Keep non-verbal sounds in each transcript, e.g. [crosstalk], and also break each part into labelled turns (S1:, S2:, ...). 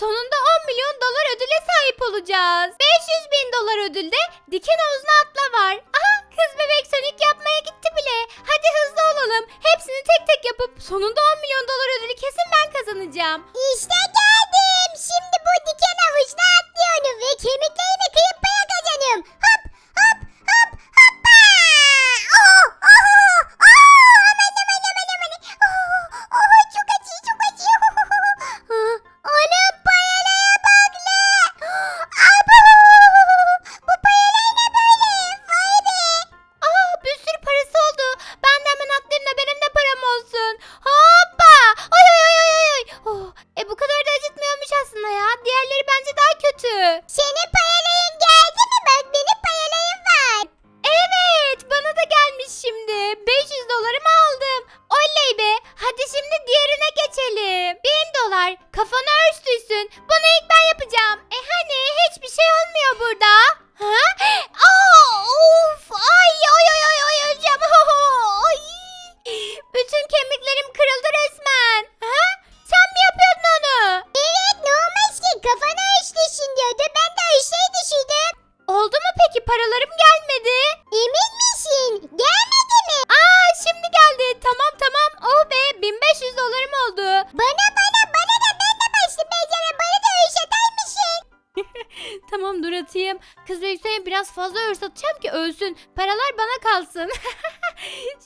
S1: Sonunda 10 milyon dolar ödüle sahip olacağız. 500 bin dolar ödülde diken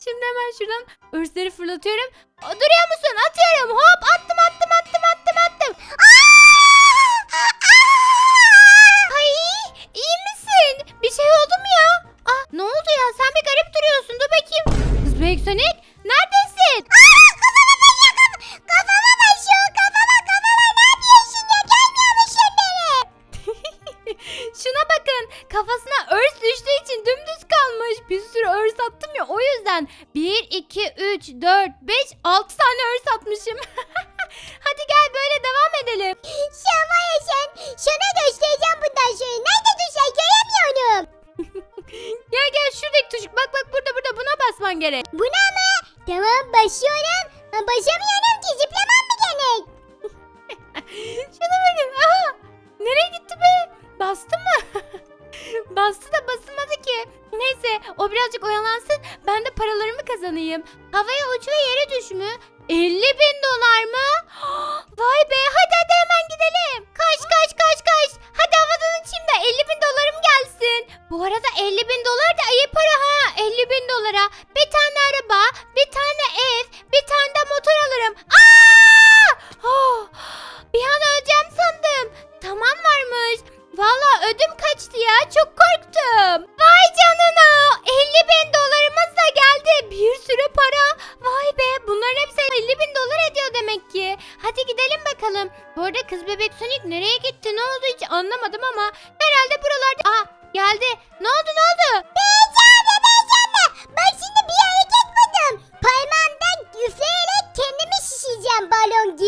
S2: Şimdi
S1: hemen şuradan örsleri fırlatıyorum. Duruyor musun? Atıyorum. Hop attım attım attım attım attım. Aa! Ay iyi misin? Bir şey oldu mu ya? Ah ne oldu ya? Sen bir garip duruyorsun. Dur bakayım. Kız Beysonik neredesin? Aa! 4, 5, 6 tane örs atmışım. [laughs] Hadi gel böyle devam edelim.
S2: Şama ya sen. Sana göstereceğim bundan sonra. Nerede tuşlar göremiyorum. [laughs]
S1: ya gel şuradaki tuşuk. Bak bak burada burada buna basman gerek.
S2: Buna
S1: Bu arada 50 bin dolar da ayı para ha. 50 bin dolara.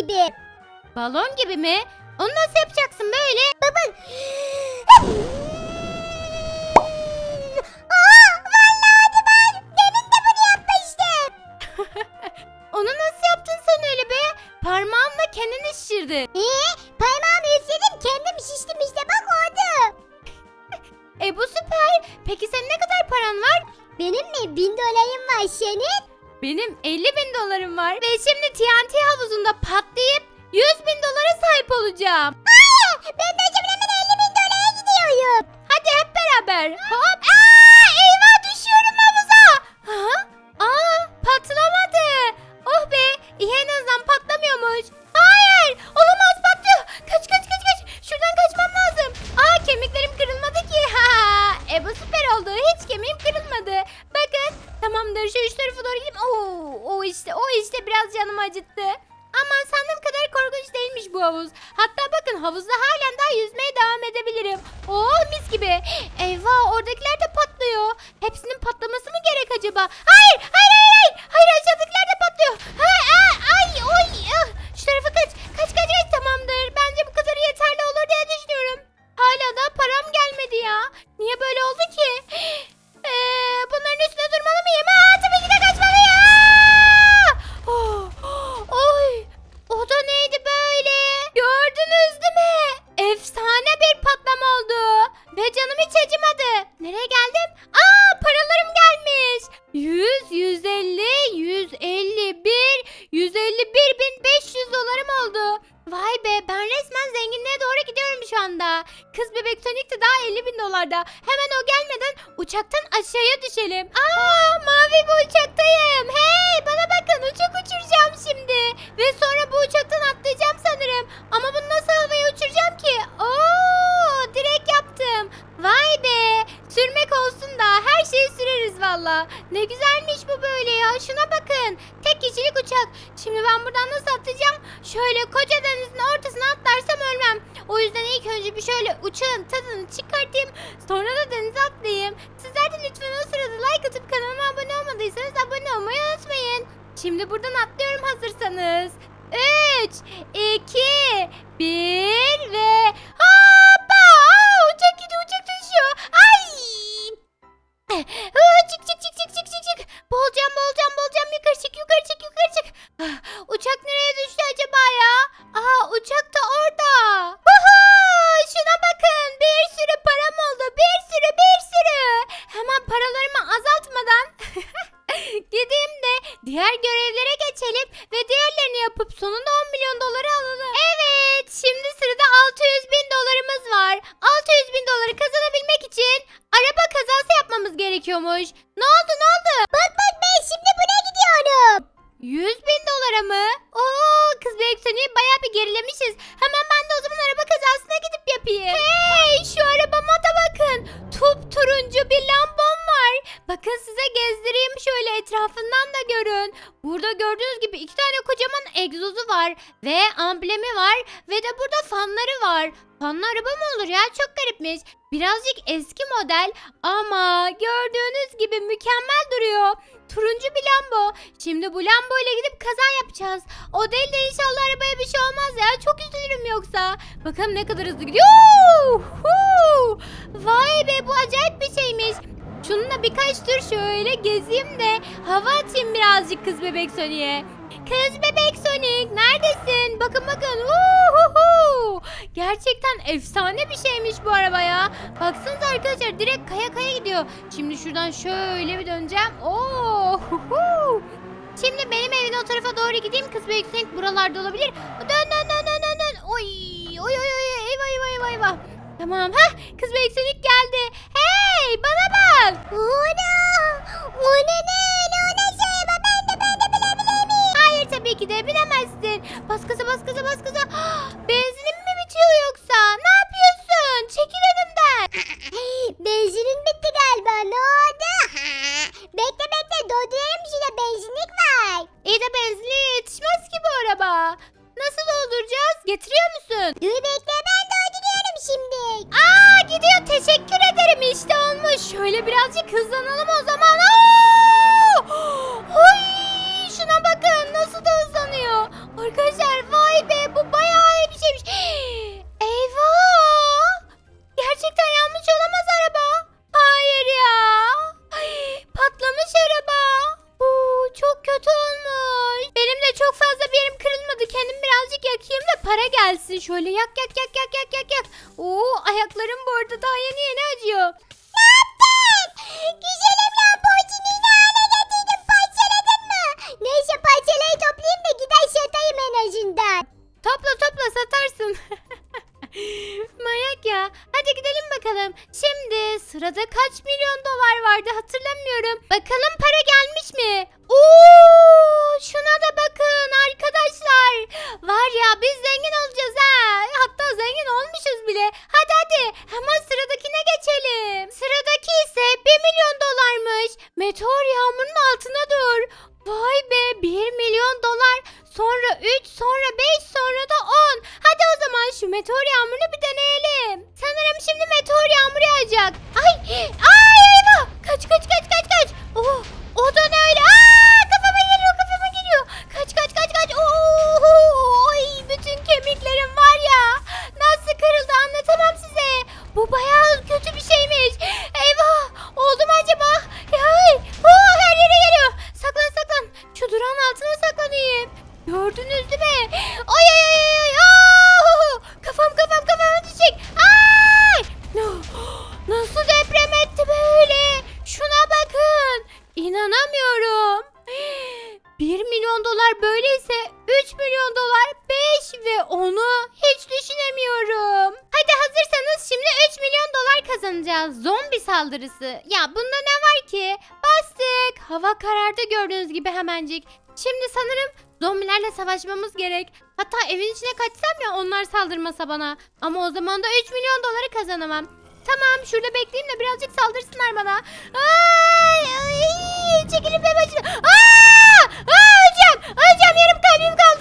S2: gibi.
S1: Balon gibi mi? Onu nasıl yapacağız? yapacağım. Mis gibi. Eyvah oradakiler de patlıyor. Hepsinin patlaması mı gerek acaba? Hayır 100, 150, 151, 151.500 dolarım oldu. Vay be ben resmen zenginliğe doğru gidiyorum şu anda. Kız bebek Sonic de daha 50 bin dolarda. Hemen o gelmeden uçaktan aşağıya düşelim. Aa mavi bir uçaktayım. Hey bana bakın uçak uçuracağım şimdi. Ve sonra bu uçaktan atlayacağım sanırım. Ama bunu nasıl havaya uçuracağım ki? Oo yaptım. Vay be sürmek olsun da her şeyi süreriz valla. Ne güzelmiş bu böyle ya şuna bakın. Tek kişilik uçak. Şimdi ben buradan nasıl atlayacağım? Şöyle koca denizin ortasına atlarsam ölmem. O yüzden ilk önce bir şöyle uçağın tadını çıkartayım. Sonra da denize atlayayım. Sizler de lütfen o sırada like atıp kanalıma abone olmadıysanız abone olmayı unutmayın. Şimdi buradan atlıyorum hazırsanız. 3, 2, 1 ve! Aa, etrafından da görün. Burada gördüğünüz gibi iki tane kocaman egzozu var. Ve amblemi var. Ve de burada fanları var. Fanlı araba mı olur ya? Çok garipmiş. Birazcık eski model ama gördüğünüz gibi mükemmel duruyor. Turuncu bir Lambo. Şimdi bu Lambo ile gidip kaza yapacağız. O değil de inşallah arabaya bir şey olmaz ya. Çok üzülürüm yoksa. Bakalım ne kadar hızlı gidiyor. Vay be bu acayip bir şeymiş. Şununla birkaç tur şöyle gezeyim de hava atayım birazcık kız bebek Sonic'e. Kız bebek Sonic neredesin? Bakın bakın. Uhuhu! Gerçekten efsane bir şeymiş bu araba ya. Baksanıza arkadaşlar direkt kaya kaya gidiyor. Şimdi şuradan şöyle bir döneceğim. Oo! Şimdi benim evin o tarafa doğru gideyim. Kız bebek Sonic buralarda olabilir. Dön dön dön dön dön. Oy! Oy oy oy. Eyvah eyvah eyvah. Tamam. Heh, kız bebek Sonic geldi. Hey bana bak.
S2: Ona! O ne ne öyle o ne şey ben de ben de bilebilir miyim?
S1: Hayır tabii ki de bilemezsin. Bas gaza bas gaza bas gaza. [gasps] Benzinim mi bitiyor yoksa? Ne yapıyorsun? Çekil para gelsin. Şöyle yak yak yak yak yak yak yak. Oo, ayaklarım bu arada daha yeni yeni acıyor.
S2: Ne yaptın? Güzelim Lamborghini'yi ne hale getirdin parçaladın mı? Neyse parçalayı toplayayım da gider satayım en azından.
S1: Topla topla satarsın. [laughs] Manyak ya. Hadi gidelim bakalım. Şimdi sırada kaç milyon dolar vardı hatırlamıyorum. Bakalım para gelmiş mi? Oo, şuna da bakın arkadaşlar. Var ya biz gördüğünüz gibi hemencik. Şimdi sanırım zombilerle savaşmamız gerek. Hatta evin içine kaçsam ya onlar saldırmasa bana. Ama o zaman da 3 milyon doları kazanamam. Tamam şurada bekleyeyim de birazcık saldırsınlar bana. Ay, ay çekilin be başına. Aa! Aa, öleceğim. Öleceğim yarım kalbim kaldı.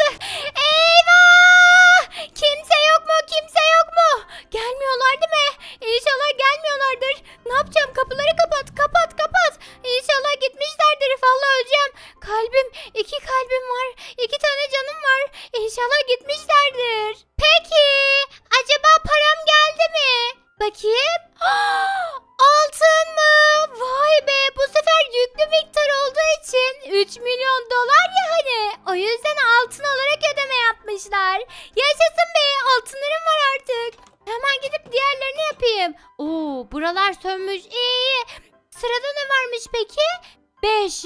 S1: Gelmiyorlar değil mi? İnşallah gelmiyorlardır. Ne yapacağım? Kapıları kapat. Kapat kapat. İnşallah gitmişlerdir. Vallahi öleceğim. Kalbim. iki kalbim var. iki tane canım var. İnşallah gitmişlerdir.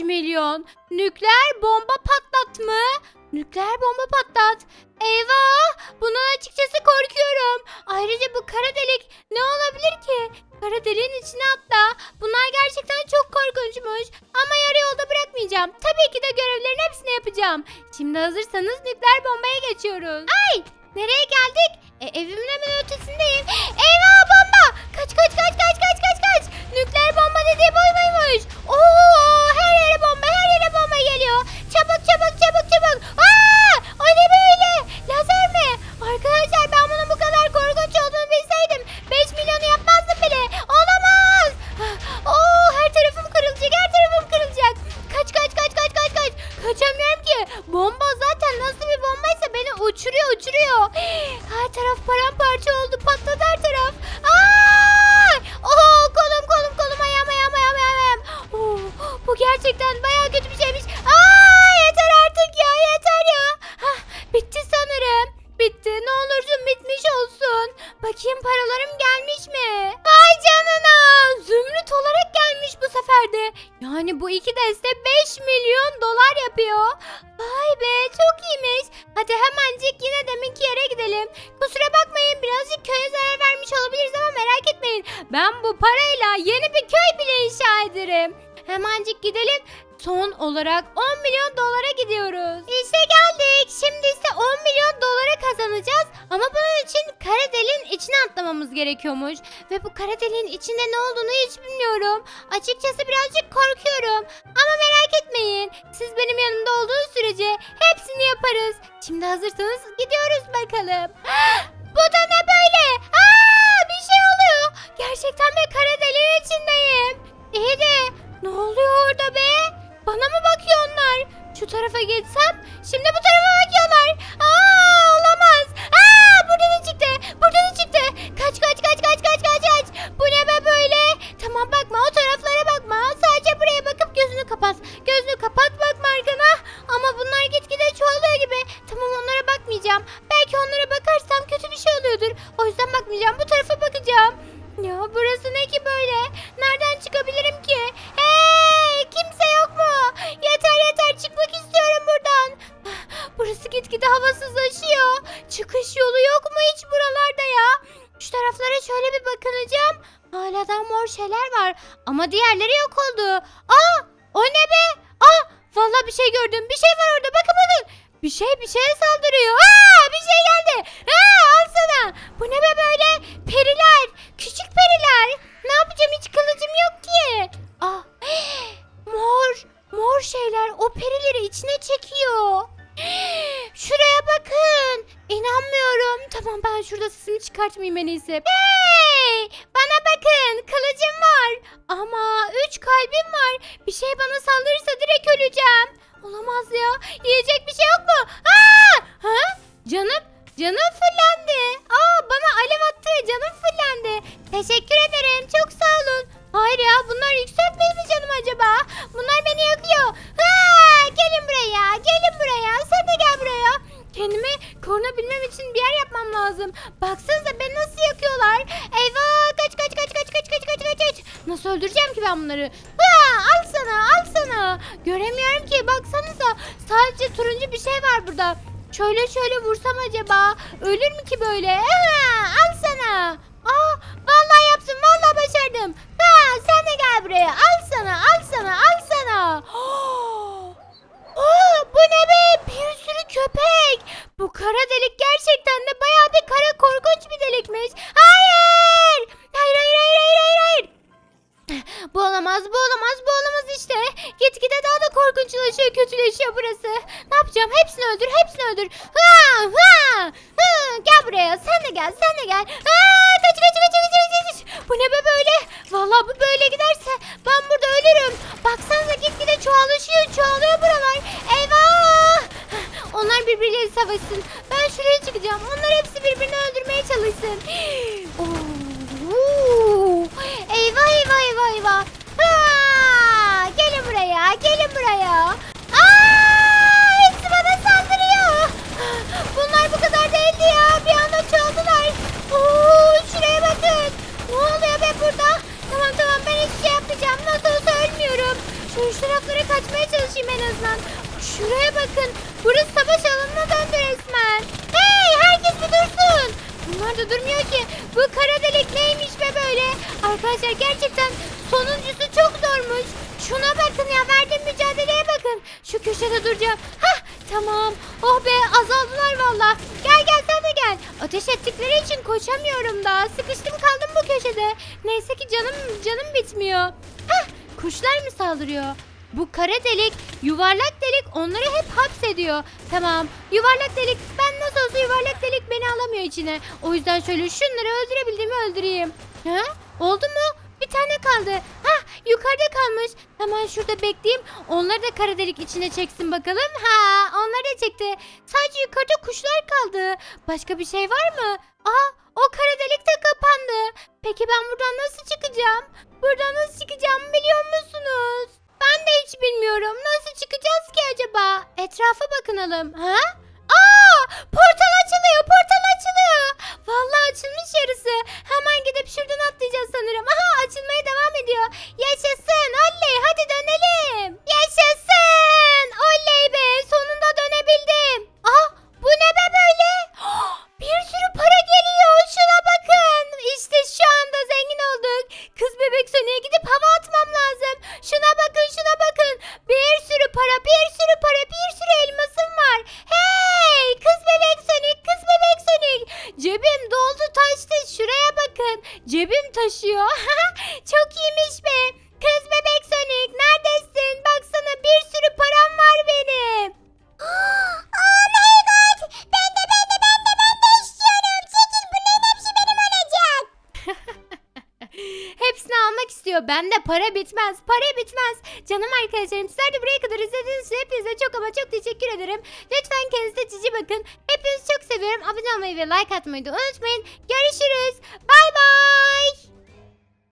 S1: Milyon. Nükleer bomba patlat mı? Nükleer bomba patlat. Eyvah! Bundan açıkçası korkuyorum. Ayrıca bu kara delik ne olabilir ki? Kara deliğin içine atla. Bunlar gerçekten çok korkunçmuş. Ama yarı yolda bırakmayacağım. Tabii ki de görevlerin hepsini yapacağım. Şimdi hazırsanız nükleer bombaya geçiyoruz. Ay! Nereye geldik? E, evimin hemen ötesindeyim. Eyvah bomba! Kaç kaç kaç kaç kaç! Nükleer bomba dediği boymaymış. Oo! Her yere bomba her yere bomba geliyor. Çabuk çabuk çabuk çabuk. Aa! O ne böyle? Lazer mi? Arkadaşlar Kusura bakmayın birazcık köye zarar vermiş olabiliriz ama merak etmeyin. Ben bu parayla yeni bir köy bile inşa ederim. Hemencik gidelim. Son olarak 10 milyon dolara gidiyoruz. İşte geldik. Şimdi ise 10 milyon dolara kazanacağız. Ama bunun için kara deliğin içine atlamamız gerekiyormuş. Ve bu kara deliğin içinde ne olduğunu hiç bilmiyorum. Açıkçası birazcık korkuyorum. Ama merak etmeyin. Siz benim yanımda olduğunuz sürece hepsini yaparız. Şimdi hazırsanız gidiyoruz bakalım. bu da ne böyle? Aa, bir şey oluyor. Gerçekten bir kara deliğin içindeyim. İyi de ne oluyor orada be? Bana mı bakıyor onlar? Şu tarafa geçsem şimdi bu tarafa bakıyorlar. Aa olamaz. Aa burada da çıktı. Burada da çıktı. Kaç kaç kaç kaç kaç kaç kaç. Bu ne be böyle? Tamam bakma o taraflara bakma. Sadece buraya bakıp gözünü kapat. Gözünü kapat Ama diğerleri yok oldu. Aa o ne be? Aa vallahi bir şey gördüm. Bir şey var orada bakın bakın. Bir şey bir şeye saldırıyor. Aa bir şey geldi. Aa al. Bu ne be böyle? Periler. Küçük periler. Ne yapacağım hiç kılıcım yok ki. Aa [gasps] mor. Mor şeyler o perileri içine çekiyor. [gasps] Şuraya bakın. İnanmıyorum. Tamam ben şurada sesimi çıkartmayayım en iyisi. Hey! Bakın. Kılıcım var. Ama üç kalbim var. Bir şey bana saldırırsa direkt öleceğim. Olamaz ya. Yiyecek bir şey yok mu? Aa! Ha? Canım, canım fırlandı. Aa, bana alev attı. Canım fırlandı. Teşekkür ederim. Çok sağ olun. Hayır ya bunlar yükseltmedi mi canım acaba? Bunlar beni yakıyor. Ha! Gelin buraya. Gelin buraya. Sen de gel buraya. Kendimi korunabilmem için bir yer yapmam lazım. Baksanıza beni nasıl yakıyorlar. Eyvah kaç kaç kaç kaç kaç kaç kaç kaç. Nasıl öldüreceğim ki ben bunları? Ha! Al sana. al sana. Göremiyorum ki baksanıza sadece turuncu bir şey var burada. Şöyle şöyle vursam acaba ölür mü ki böyle? Ha, al sana. Aa, vallahi yaptım vallahi başardım. Ha, sen de gel buraya al sana al sana al sana. Aa, bu ne be bir sürü köpek. Bu kara delik gerçekten de bayağı bir kara korkunç bir delikmiş. Hayır. Hayır hayır hayır hayır hayır hayır. Bu olamaz, bu olamaz, bu olamaz işte. Gitgide daha da korkunçlaşıyor, kötüleşiyor burası. Ne yapacağım? Hepsini öldür, hepsini öldür. Ha, ha, ha. Gel buraya, sen de gel, sen de gel. Ha, kaç, kaç, kaç, kaç, kaç, kaç. Bu ne be böyle? Vallahi bu böyle giderse ben burada ölürüm. Baksanıza gitgide çoğalışıyor, çoğalıyor buralar. Eyvah! Onlar birbirleriyle savaşsın. Ben şuraya çıkacağım. Onlar hepsi birbirini öldürmeye çalışsın. [gasps] Oo! Eyvah eyvah eyvah eyvah. Gelin buraya, gelin buraya. Aa! Hepsi bana saldırıyor. [gasps] Bunlar bu kadar değildi ya. Bir anda çoğaldılar. Oo! Şuraya bakın. Ne oluyor be burada? Tamam tamam ben hiçbir şey yapmayacağım. Nasıl olsa ölmüyorum. Şu taraflara kaçmaya çalışayım en azından. Şuraya bakın. Burası savaş alanına döndü resmen. Hey herkes bir dursun. Bunlar da durmuyor ki. Bu kara delik neymiş be böyle? Arkadaşlar gerçekten sonuncusu çok zormuş. Şuna bakın ya verdiğim mücadeleye bakın. Şu köşede duracağım. Hah tamam. Oh be azaldılar valla. Gel gel sen de gel. Ateş ettikleri için koşamıyorum da. Sıkıştım kaldım bu köşede. Neyse ki canım canım bitmiyor. Hah kuşlar mı saldırıyor? Bu kara delik, yuvarlak delik onları hep hapsediyor. Tamam, yuvarlak delik ben nasıl olsa yuvarlak delik beni alamıyor içine. O yüzden şöyle şunları öldürebildiğimi öldüreyim. Ha? Oldu mu? Bir tane kaldı. Ha, yukarıda kalmış. Hemen şurada bekleyeyim. Onları da kara delik içine çeksin bakalım. Ha, onları da çekti. Sadece yukarıda kuşlar kaldı. Başka bir şey var mı? Aa, o kara delik de kapandı. Peki ben buradan nasıl çıkacağım? Buradan nasıl çıkacağımı biliyor musunuz? Ben de hiç bilmiyorum. Nasıl çıkacağız ki acaba? Etrafa bakınalım. Ha? Aa! Portal açılıyor, portal açılıyor. Vallahi açılmış yarısı. Hemen gidip şuradan atlayacağız sanırım. Aha açılmaya devam ediyor. Cebim taşıyor. [laughs] Çok iyiymiş be. Kız bebek Sonic neredesin? Baksana bir sürü param var benim.
S2: Oh my god. Ben de ben de ben de ben de istiyorum. Çekil bunların hepsi benim olacak. [laughs]
S1: Hepsini almak istiyor. Bende para bitmez. Para bitmez. Canım arkadaşlarım sizler de buraya kadar izlediğiniz için hepinize çok ama çok teşekkür ederim. Lütfen kendinize cici bakın. Seviyorum. Abone olmayı ve like atmayı da unutmayın. Görüşürüz. Bay bay.